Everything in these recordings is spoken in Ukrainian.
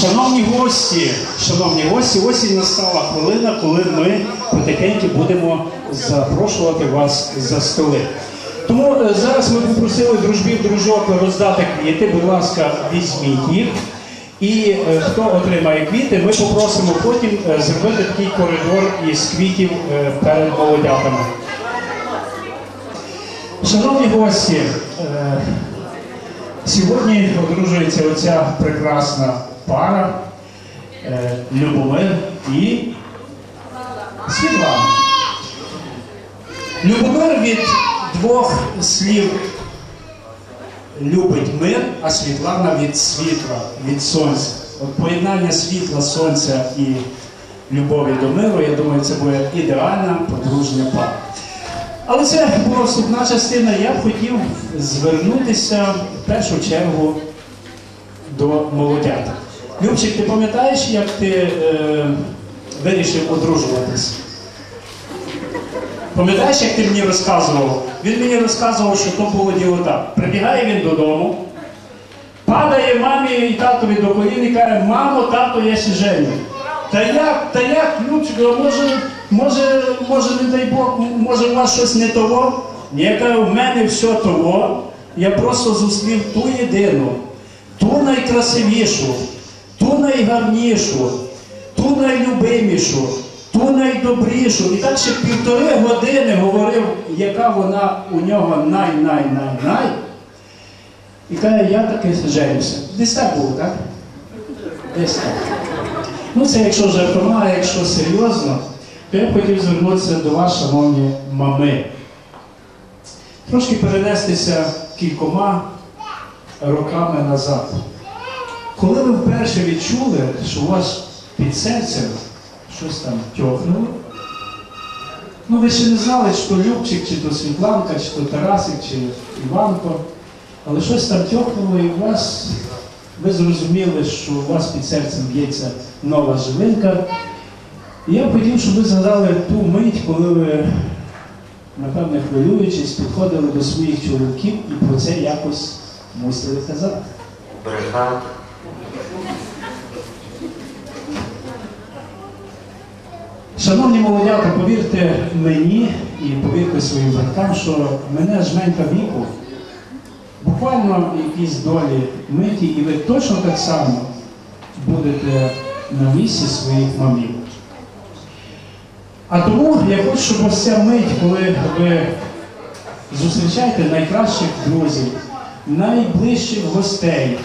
Шановні гості, шановні гості, і настала хвилина, коли ми потихеньку будемо запрошувати вас за столи. Тому е, зараз ми попросили дружбів дружок роздати квіти. Будь ласка, візьміть їх. І е, хто отримає квіти, ми попросимо потім е, зробити такий коридор із квітів перед молодятами. Шановні гості, Сьогодні одружується оця прекрасна пара е, Любомир і Світлана. Любомир від двох слів любить мир, а Світлана від світла, від сонця. От поєднання світла, сонця і любові до миру, я думаю, це буде ідеальна подружня пара. Але це була вступна частина. Я б хотів звернутися в першу чергу до молодят. Любчик, ти пам'ятаєш, як ти е, вирішив одружуватись? Пам'ятаєш, як ти мені розказував? Він мені розказував, що то було діло так. Прибігає він додому, падає мамі і татові до колін і каже, мамо, тато, я ще женю. Та як, та як, Любчик, може, може, може, не дай Бог, може у вас щось не того? Я кажу, в мене все того. Я просто зустрів ту єдину, ту найкрасивішу, ту найгарнішу, ту найлюбимішу, ту найдобрішу. І так ще півтори години говорив, яка вона у нього най-най-най-най. І каже, я таки женюся. Десь так було, так? Десь так. Ну, це якщо жартома, а якщо серйозно, то я б хотів звернутися до вас, шановні мами. Трошки перенестися кількома роками назад. Коли ви вперше відчули, що у вас під серцем щось там тьохнуло, ну ви ще не знали, чи то Любчик, чи то Світланка, чи то Тарасик, чи Іванко, але щось там тьохнуло і у вас ви зрозуміли, що у вас під серцем б'ється нова живинка. І я б хотів, щоб ви згадали ту мить, коли ви, напевне, хвилюючись, підходили до своїх чоловіків і про це якось мусили казати. брехати. Шановні молодята, повірте мені і повірте своїм батькам, що мене жменька віку, буквально якісь долі миті, і ви точно так само будете на місці своїх мамів. А тому я хочу, щоб ця мить, коли ви зустрічаєте найкращих друзів, найближчих гостей,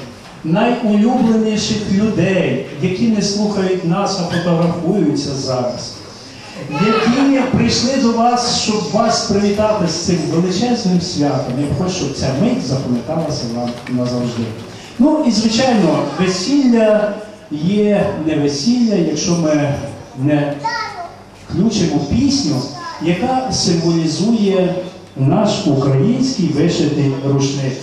найулюбленіших людей, які не слухають нас, а фотографуються зараз, які прийшли до вас, щоб вас привітати з цим величезним святом. Я хочу, щоб ця мить запам'яталася вам назавжди. Ну і звичайно, весілля є не весілля, якщо ми не включимо пісню, яка символізує наш український вишитий рушник.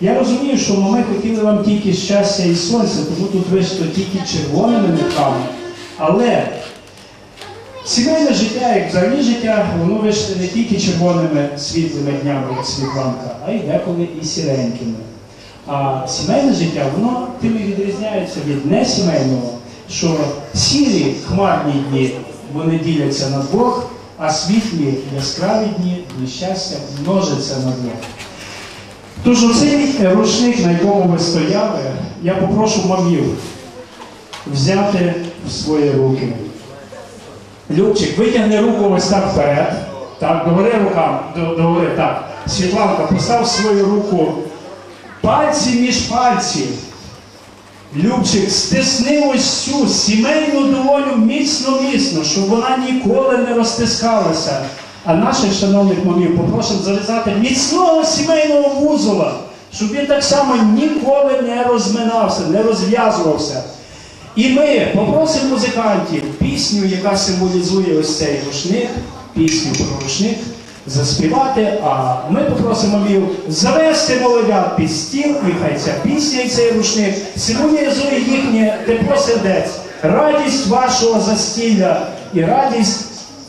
Я розумію, що ми хотіли вам тільки щастя і сонця, тому тут вишито тільки червоними нитками. Але сімейне життя, як взагалі життя, воно вишите не тільки червоними світлими днями, як світланка, а й деколи і сіренькими. А сімейне життя, воно тим і відрізняється від несімейного, що сірі хмарні дні вони діляться на двох, а світлі яскраві дні, дні щастя множаться на двох. Тож оцей рушник, на якому ви стояли, я попрошу мамів взяти в свої руки. Любчик, витягни руку ось так вперед. Так, довери рукам, довери, так. Світланка, постав свою руку пальці між пальців. Любчик, стисни ось цю сімейну долоню міцно-міцно, щоб вона ніколи не розтискалася. А наших шановних мамів попросимо зав'язати міцного сімейного вузола, щоб він так само ніколи не розминався, не розв'язувався. І ми попросимо музикантів пісню, яка символізує ось цей рушник, пісню про рушник, заспівати, а ми попросимо мів завести молодят під стіл, і хай ця пісня і цей рушник символізує їхнє тепло сердець, радість вашого застілля і радість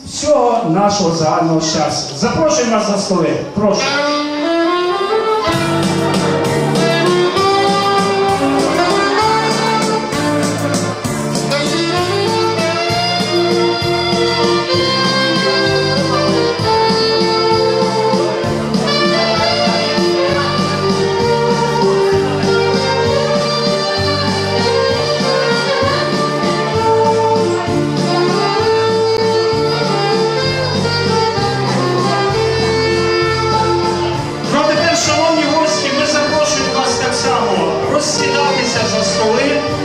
всього нашого загального щастя. Запрошуємо вас за столи. Прошу. a escolher